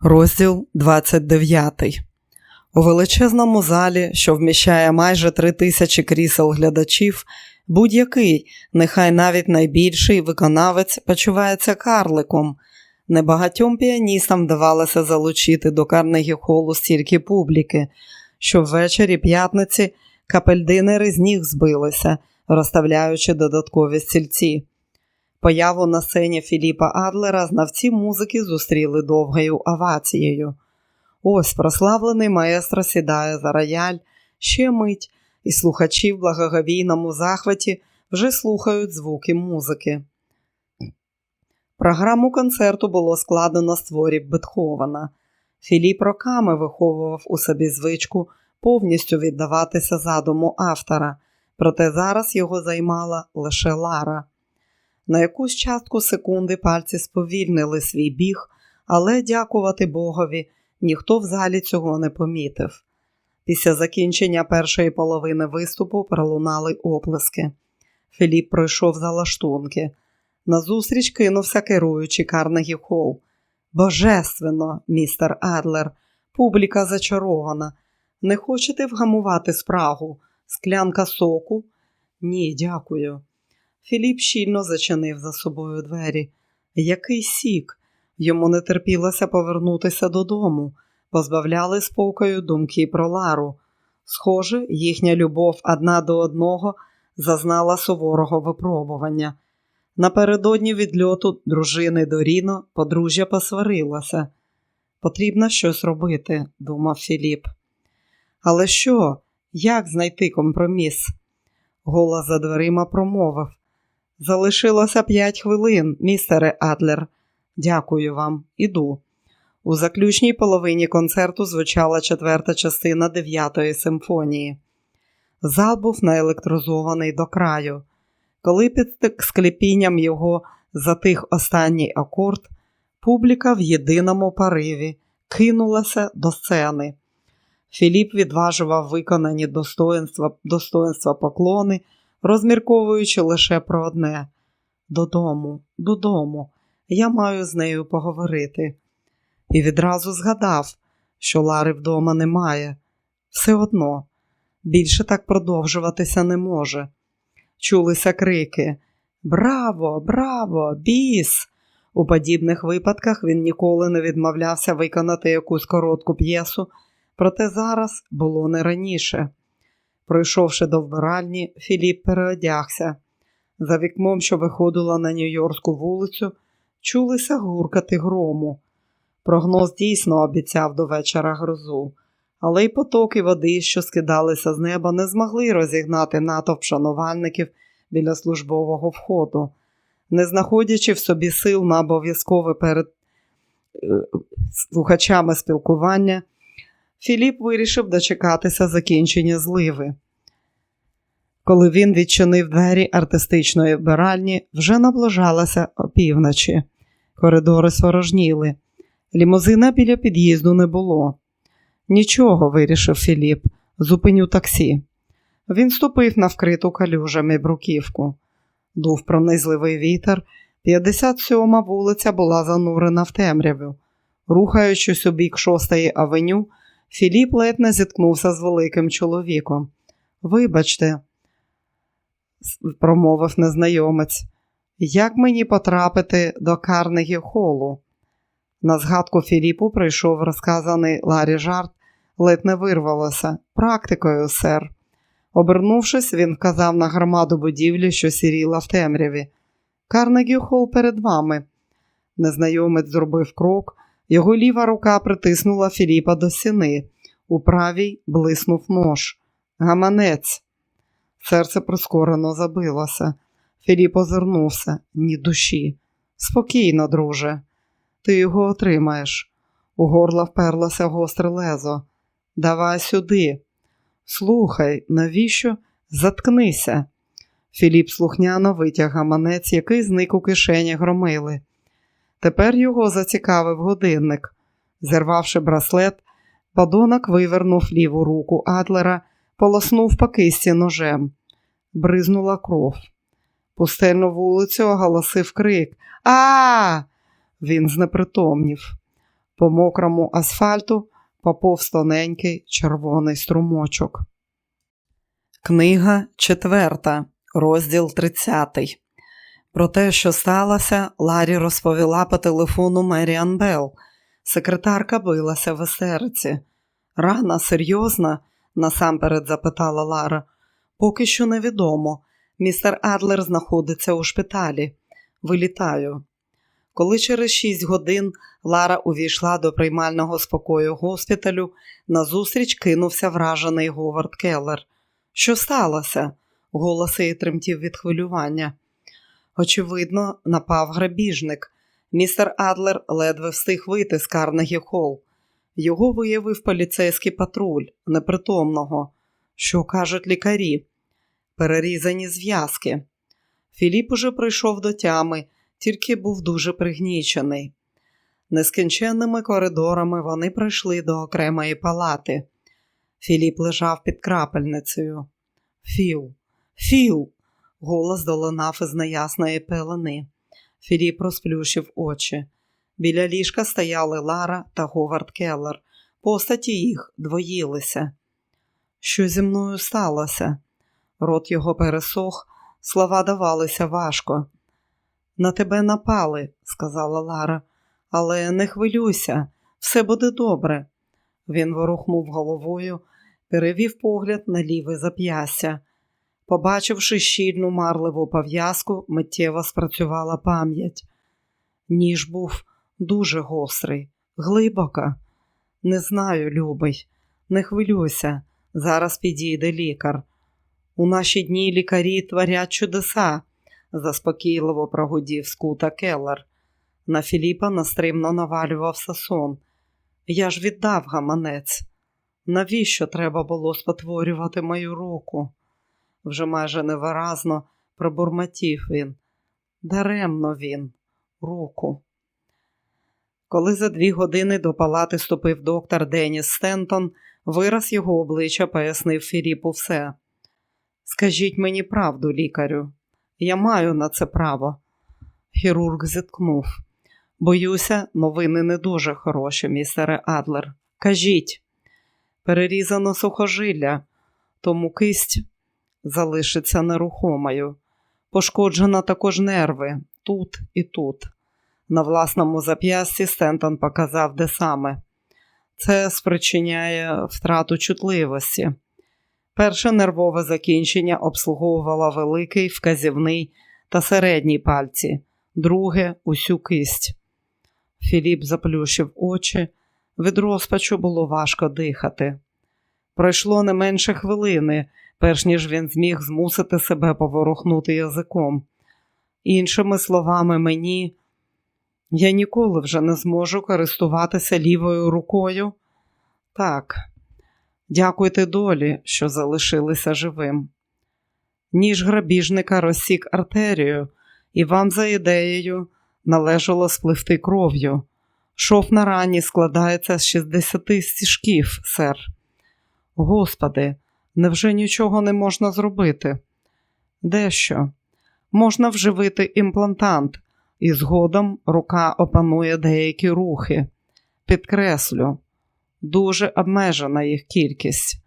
Розділ 29 У величезному залі, що вміщає майже три тисячі крісел глядачів, будь-який, нехай навіть найбільший виконавець почувається карликом. Небагатьом піаністам вдавалося залучити до Карнегі холу стільки публіки, що ввечері п'ятниці капельдинери з ніг збилися, розставляючи додаткові стільці. Появу на сцені Філіпа Адлера знавці музики зустріли довгою овацією. Ось прославлений маестро сідає за рояль, ще мить, і слухачі в благоговійному захваті вже слухають звуки музики. Програму концерту було складено з творів Бетховена. Філіп роками виховував у собі звичку повністю віддаватися задуму автора, проте зараз його займала лише Лара. На якусь частку секунди пальці сповільнили свій біг, але, дякувати Богові, ніхто в залі цього не помітив. Після закінчення першої половини виступу пролунали оплески. Філіп пройшов за лаштунки. Назустріч кинувся керуючий Карнегі Холл. Божественно, містер Адлер, публіка зачарована. Не хочете вгамувати спрагу? Склянка соку? Ні, дякую. Філіп щільно зачинив за собою двері. Який сік! Йому не терпілося повернутися додому, позбавляли спокою думки про Лару. Схоже, їхня любов одна до одного зазнала суворого випробування. Напередодні відльоту дружини до Ріно подружжя посварилося. Потрібно щось робити, думав Філіп. Але що? Як знайти компроміс? Голос за дверима промовив. Залишилося п'ять хвилин, містере Адлер. Дякую вам, іду. У заключній половині концерту звучала четверта частина дев'ятої симфонії. Зал був наелектризований до краю. Коли під склепінням його затих останній акорд, публіка в єдиному пориві кинулася до сцени. Філіп відважував виконані достоинства, достоинства поклони, розмірковуючи лише про одне додому, додому, я маю з нею поговорити. І відразу згадав, що Лари вдома немає. Все одно, більше так продовжуватися не може. Чулися крики Браво, браво, біс! У подібних випадках він ніколи не відмовлявся виконати якусь коротку п'єсу, проте зараз було не раніше. Пройшовши до вбиральні, Філіп переодягся. За вікном, що виходило на Нью-Йоркську вулицю, чулися гуркати грому. Прогноз дійсно обіцяв до вечора грозу, але й потоки води, що скидалися з неба, не змогли розігнати натовп шанувальників біля службового входу. Не знаходячи в собі сил на обов'язкове перед е, слухачами спілкування, Філіп вирішив дочекатися закінчення зливи. Коли він відчинив двері артистичної вбиральні, вже наближалася опівночі. Коридори сворожніли. Лімузина біля під'їзду не було. Нічого, вирішив Філіп, зупиню таксі. Він ступив на вкриту калюжами бруківку. Дув пронизливий вітер, 57-ма вулиця була занурена в темряву. Рухаючись у бік шостої авеню, Філіп ледь не зіткнувся з великим чоловіком. Вибачте, промовив незнайомець, як мені потрапити до Карнегі холу? На згадку Філіпу прийшов розказаний Ларі жарт, ледь не вирвалося. Практикою, сер. Обернувшись, він вказав на громаду будівлі, що сіріла в темряві. Карнегі хол перед вами. Незнайомець зробив крок, його ліва рука притиснула Філіпа до стіни. У правій блиснув нож. Гаманець. Серце прискорено забилося. Філіп озирнувся, ні душі. Спокійно, друже, ти його отримаєш. У горла вперлося гостре лезо. Давай сюди. Слухай, навіщо? Заткнися. Філіп слухняно витяг гаманець, який зник у кишені громили. Тепер його зацікавив годинник. Зірвавши браслет, падонок вивернув ліву руку Адлера, полоснув по кисті ножем. Бризнула кров. Пустельну вулицю оголосив крик. А! Він знепритомнів. По мокрому асфальту поповз тоненький червоний струмочок. Книга четверта, розділ тридцятий. Про те, що сталося, Ларі розповіла по телефону Меріан Белл. Секретарка билася в естериці. Рана серйозна? насамперед запитала Лара. Поки що невідомо. Містер Адлер знаходиться у шпиталі. Вилітаю. Коли через шість годин Лара увійшла до приймального спокою госпіталю, назустріч кинувся вражений Говард Келлер. Що сталося? Голос її тремтів від хвилювання. Очевидно, напав грабіжник. Містер Адлер ледве встиг вийти з Карнегі Холл. Його виявив поліцейський патруль, непритомного. Що кажуть лікарі? Перерізані зв'язки. Філіп уже прийшов до тями, тільки був дуже пригнічений. Нескінченними коридорами вони прийшли до окремої палати. Філіп лежав під крапельницею. Філ, Філ. Голос долинав із неясної пелени. Філіп розплющив очі. Біля ліжка стояли Лара та Говард Келлер. Постаті їх двоїлися. Що зі мною сталося? Рот його пересох, слова давалися важко. На тебе напали, сказала Лара, але не хвилюйся, все буде добре. Він ворухнув головою, перевів погляд на ліве зап'ястя. Побачивши щільну марливу пов'язку, миттєво спрацювала пам'ять. Ніж був дуже гострий, глибока. Не знаю, любий, не хвилюйся, зараз підійде лікар. У наші дні лікарі творять чудеса, заспокійливо прогудів скута Келлер. На Філіпа настримно навалювався сон. Я ж віддав гаманець. Навіщо треба було спотворювати мою руку? Вже майже невиразно пробурмотів він. Даремно він, руку. Коли за дві години до палати ступив доктор Деніс Стентон, вираз його обличчя пояснив Філіпу все. Скажіть мені правду, лікарю, я маю на це право. Хірург зіткнув. Боюся, новини не дуже хороші, містере Адлер. Кажіть, перерізано сухожилля, тому кисть залишиться нерухомою. Пошкоджено також нерви тут і тут. На власному зап'ясті Стентон показав, де саме. Це спричиняє втрату чутливості. Перше нервове закінчення обслуговувало великий, вказівний та середній пальці, друге усю кисть. Філіп заплющив очі, від розпачу було важко дихати. Пройшло не менше хвилини, перш ніж він зміг змусити себе поворухнути язиком. Іншими словами, мені я ніколи вже не зможу користуватися лівою рукою. Так, дякуйте долі, що залишилися живим. Ніж грабіжника розсік артерію, і вам, за ідеєю, належало спливти кров'ю. Шов на рані складається з 60 стіжків, сер. Господи, невже нічого не можна зробити? Дещо? Можна вживити імплантант, і згодом рука опанує деякі рухи. Підкреслю, дуже обмежена їх кількість.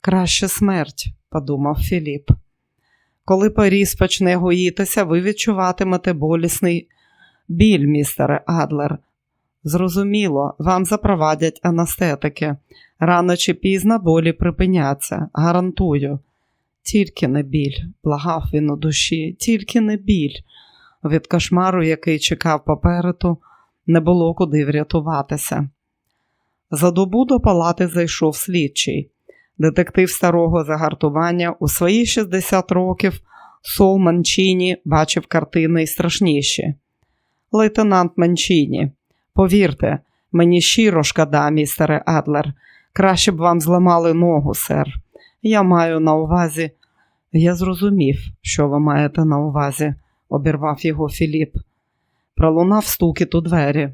Краще смерть, подумав Філіп. Коли поріз почне гоїтися, ви відчуватимете болісний біль, містере Адлер. Зрозуміло, вам запровадять анестетики. Рано чи пізно болі припиняться, гарантую. Тільки не біль, благав він у душі, тільки не біль. Від кошмару, який чекав попереду, не було куди врятуватися. За добу до палати зайшов слідчий. Детектив старого загартування у свої 60 років Сол Манчіні бачив картини й страшніші. Лейтенант Манчіні, повірте, мені щиро шкода, містере Адлер. Краще б вам зламали ногу, сер. Я маю на увазі. Я зрозумів, що ви маєте на увазі, обірвав його Філіп. Пролунав стукіт у двері.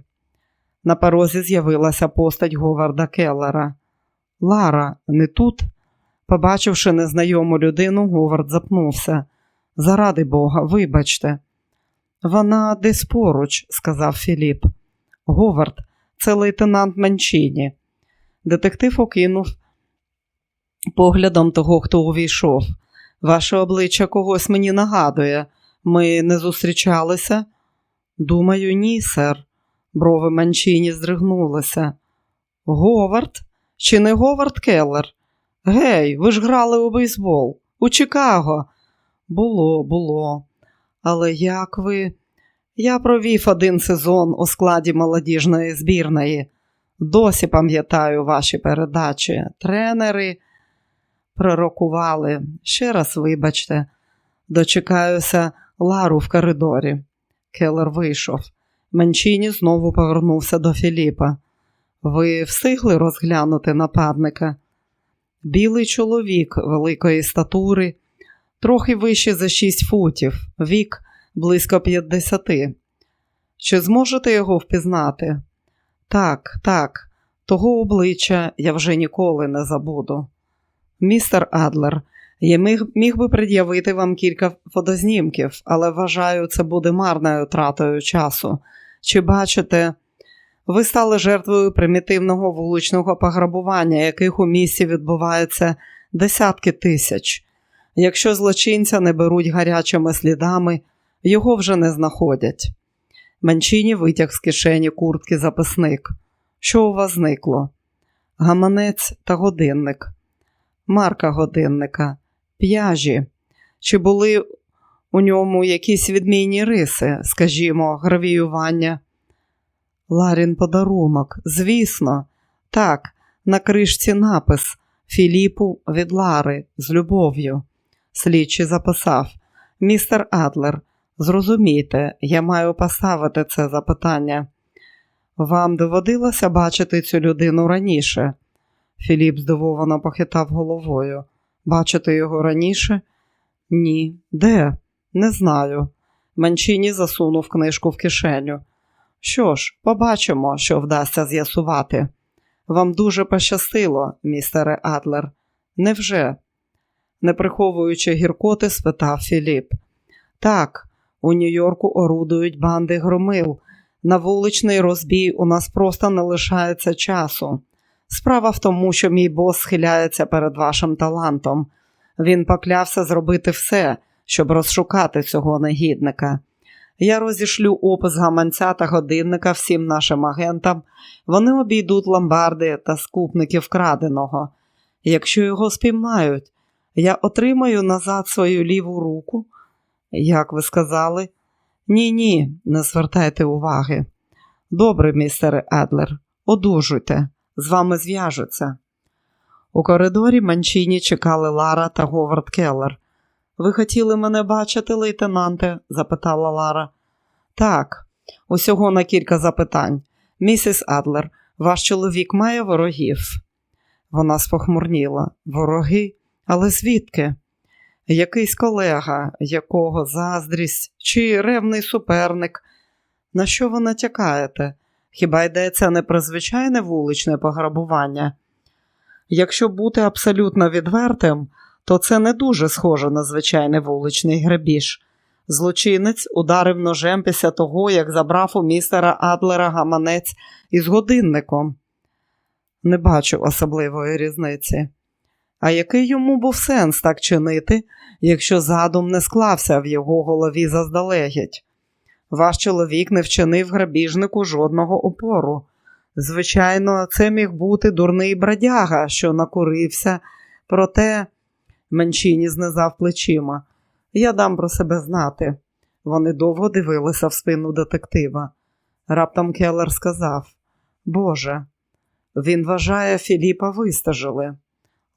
На порозі з'явилася постать Говарда Келлера. Лара, не тут? Побачивши незнайому людину, Говард запнувся. Заради Бога, вибачте. Вона десь поруч, сказав Філіп. Говард, це лейтенант Манчині. Детектив окинув поглядом того, хто увійшов. Ваше обличчя когось мені нагадує. Ми не зустрічалися? Думаю, ні, сер. Брови Манчині здригнулися. Говард? Чи не Говард Келлер? Гей, ви ж грали у бейсбол. У Чикаго. Було, було. Але як ви? Я провів один сезон у складі молодіжної збірної. Досі пам'ятаю ваші передачі. Тренери пророкували. Ще раз вибачте, дочекаюся Лару в коридорі. Келлер вийшов. Менчині знову повернувся до Філіпа. Ви встигли розглянути нападника? Білий чоловік великої статури, трохи вище за шість футів, вік близько п'ятдесяти. Чи зможете його впізнати? Так, так, того обличчя я вже ніколи не забуду. Містер Адлер, я міг, міг би пред'явити вам кілька фотознімків, але вважаю, це буде марною тратою часу. Чи бачите, ви стали жертвою примітивного вуличного пограбування, яких у місті відбувається десятки тисяч. Якщо злочинця не беруть гарячими слідами, його вже не знаходять. Манчині витяг з кишені куртки записник. Що у вас зникло? Гаманець та годинник. Марка годинника, п'яжі. Чи були у ньому якісь відмінні риси, скажімо, гравіювання? Ларін подарунок, звісно, так, на кришці напис Філіпу від Лари з любов'ю. Слідчий записав Містер Адлер, зрозумійте, я маю поставити це запитання. Вам доводилося бачити цю людину раніше? Філіп здивовано похитав головою. Бачити його раніше? Ні. Де? Не знаю. Манчині засунув книжку в кишеню. Що ж, побачимо, що вдасться з'ясувати. Вам дуже пощастило, містере Адлер. Невже? Не приховуючи гіркоти, спитав Філіп. Так, у Нью-Йорку орудують банди громил. На вуличний розбій у нас просто не лишається часу. Справа в тому, що мій бос схиляється перед вашим талантом. Він поклявся зробити все, щоб розшукати цього негідника. Я розішлю опис гаманця та годинника всім нашим агентам. Вони обійдуть ломбарди та скупників вкраденого. Якщо його спіймають, я отримаю назад свою ліву руку. Як ви сказали? Ні, ні, не звертайте уваги. Добре, містере Адлер, одужуйте, з вами зв'яжуться. У коридорі Манчині чекали Лара та Говард Келлер. Ви хотіли мене бачити, лейтенанте? запитала Лара. Так, усього на кілька запитань. Місіс Адлер, ваш чоловік має ворогів? Вона спохмурніла. Вороги? Але звідки? Якийсь колега, якого заздрість чи ревний суперник. На що ви натякаєте? Хіба йдеться не про звичайне вуличне пограбування? Якщо бути абсолютно відвертим, то це не дуже схоже на звичайний вуличний грабіж. Злочинець ударив ножем після того, як забрав у містера Адлера гаманець із годинником. Не бачу особливої різниці. А який йому був сенс так чинити, якщо задум не склався в його голові заздалегідь? Ваш чоловік не вчинив грабіжнику жодного опору. Звичайно, це міг бути дурний бродяга, що накурився, проте менчині знизав плечима. Я дам про себе знати. Вони довго дивилися в спину детектива. Раптом Келлер сказав: Боже, він вважає, Філіпа вистажили.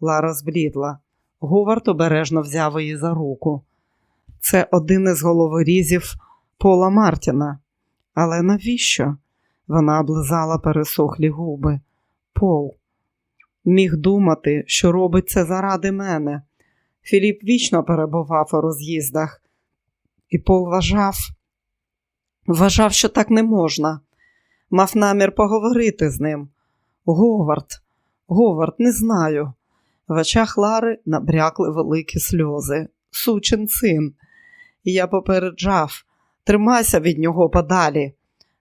Лара зблідла. Говард обережно взяв її за руку. Це один із головорізів Пола Мартіна. Але навіщо? Вона облизала пересохлі губи. Пол міг думати, що робить це заради мене. Філіп вічно перебував у роз'їздах, і Пол вважав, вважав, що так не можна. Мав намір поговорити з ним. Говард, Говард, не знаю. В очах Лари набрякли великі сльози. Сучин син. Я попереджав, тримайся від нього подалі.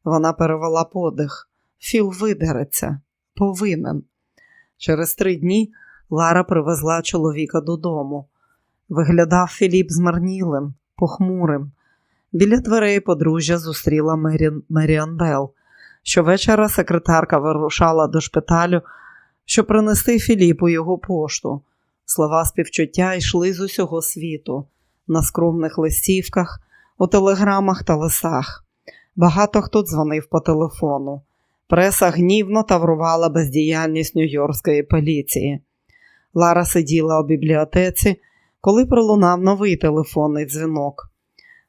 Вона перевела подих. Філ видереться, повинен. Через три дні Лара привезла чоловіка додому. Виглядав Філіп змарнілим, похмурим. Біля дверей подружжя зустріла Меріан Белл. Щовечора секретарка вирушала до шпиталю, щоб принести Філіпу його пошту. Слова співчуття йшли з усього світу, на скромних листівках, у телеграмах та лисах. Багато хто дзвонив по телефону. Преса гнівно таврувала бездіяльність Нью-Йоркської поліції. Лара сиділа у бібліотеці, коли пролунав новий телефонний дзвінок.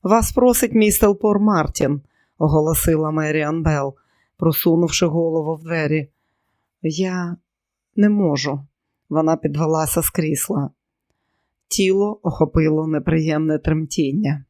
Вас просить містер Пор Мартін, оголосила Меріан Белл, просунувши голову в двері. Я не можу. Вона підвелася з крісла. Тіло охопило неприємне тремтіння.